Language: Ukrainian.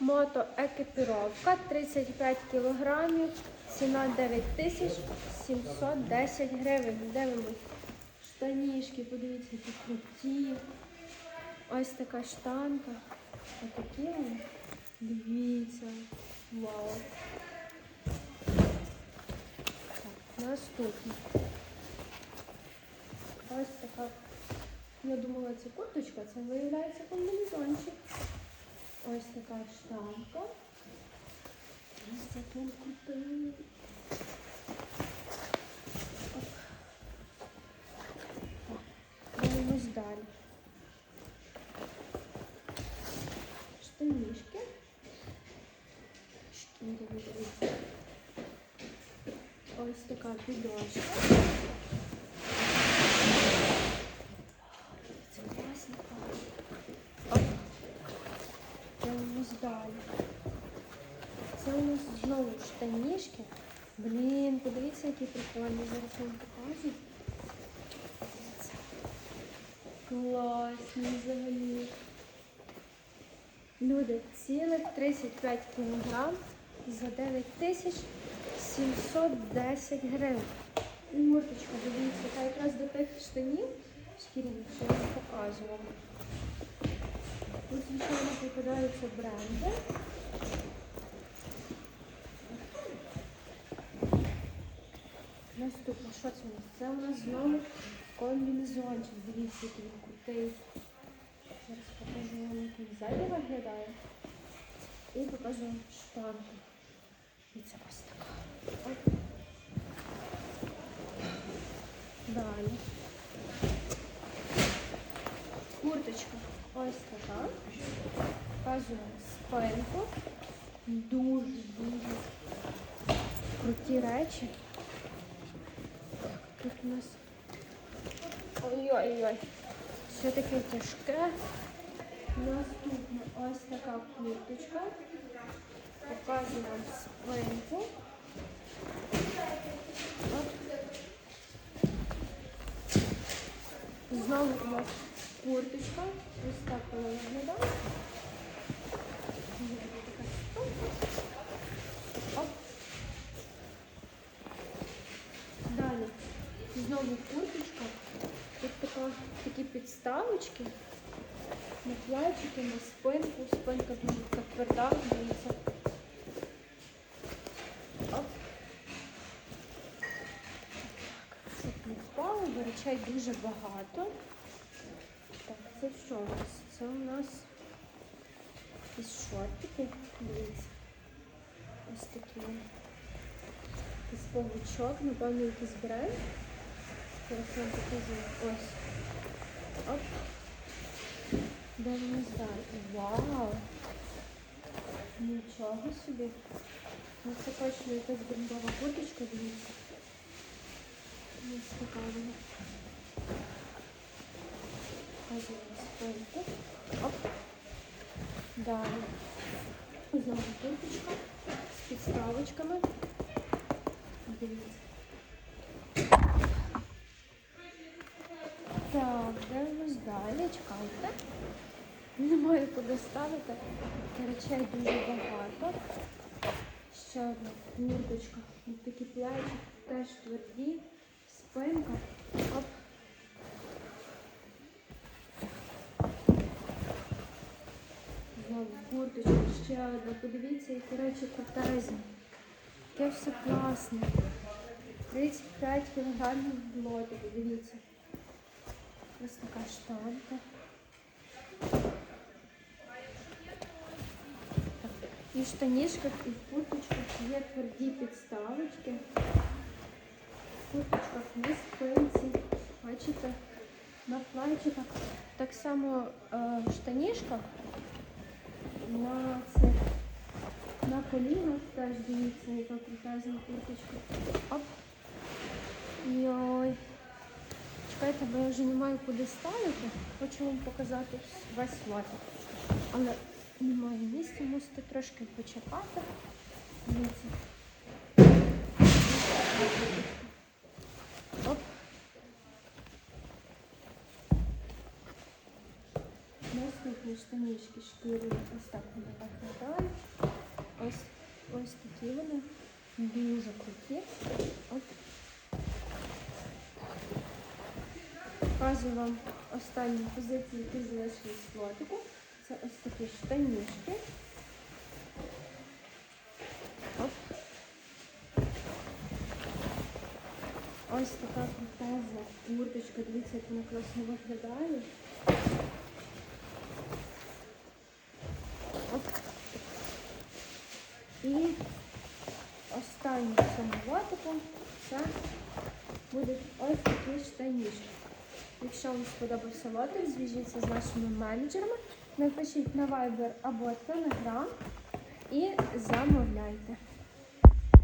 мотоекіпіровка 35 кілограмів, ціна 9710 гривень. Дивимось. Штанішки, подивіться, які круті. Ось така штанка. Отакі вони. Дивіться. Вау. Так, наступне. Ось така. Я думала, це курточка, це виявляється комбінезончик. Ось така штанка. Ось крутий. Оп. Так, Дивимось далі. Штанішки. Дивіться. Ось така підошка. Це класно. Оп. Дивимось далі. Це у нас штанішки. Блін, подивіться, які прикольні. Зараз вам покажу. Класні взагалі. Люди, цілих 35 кілограм за 9710 гривень. Мурточка, дивіться, та якраз до тих штанів шкіряних, що я вам показувала. Тут, звичайно, попадаються бренди. Що це у нас? Це у нас знову комбінезончик. Дивіться, який він крутий. Зараз покажу вам, як він ззаді виглядає. І покажу вам штанку. І це ось така. Далі. Курточка ось така. Показую спинку. Дуже-дуже круті речі. Тут у нас. Ой-ой-ой. Все таке тяжке. Наступна ось така курточка. Показую вам спинку. Знову у нас курточка. Ось так вона. Підставочки. На плечики, на спинку. Спинка дуже така тверда, дивіться. Це не впало, бо речей дуже багато. Так, це що у нас? Це у нас якісь шортики. Дивіться. Ось такі. Якийсь павучок, напевно, якийсь бренд. Зараз вам покажу. Ось. Оп. Дивимось далі. Вау! Нічого собі. Ну це точно якась брендова курточка, дивіться. Ось така вона. Показуємо спинку. Оп. Далі. Знову курточка з підставочками. Дивіться. Немає куди ставити. Речей дуже багато. Ще одна курточка. Ось такі плечі, теж тверді, спинка. Оп. Знову курточка, ще одна. Подивіться, які речі крутезні. Яке все класне. 35 кілограмів блотики, дивіться. Ось така штанка. І в штанішках, і в курточках є тверді підставочки. В курточках на спинці. Бачите, на плечиках. Так само е, в штанішках на цих на колінах теж дивіться, яка крутезна курточка. Оп. Йой. Чекайте, бо я вже не маю куди ставити. Хочу вам показати весь лотик. Але немає місця, мусите трошки почекати. Дивіться. Оп. Наступні штанішки шкірі. Ось так вони виглядають. такі вони. Дуже круті. От. Показую вам останні позиції, які залишились в лотику. Ось такі штанішки. Ось така крутезна курточка. Дивіться, як вона класно виглядає. І останній в цьому це будуть ось такі штанішки. Якщо вам сподобався лотик, зв'яжіться з нашими менеджерами, напишіть на Viber або Telegram і замовляйте.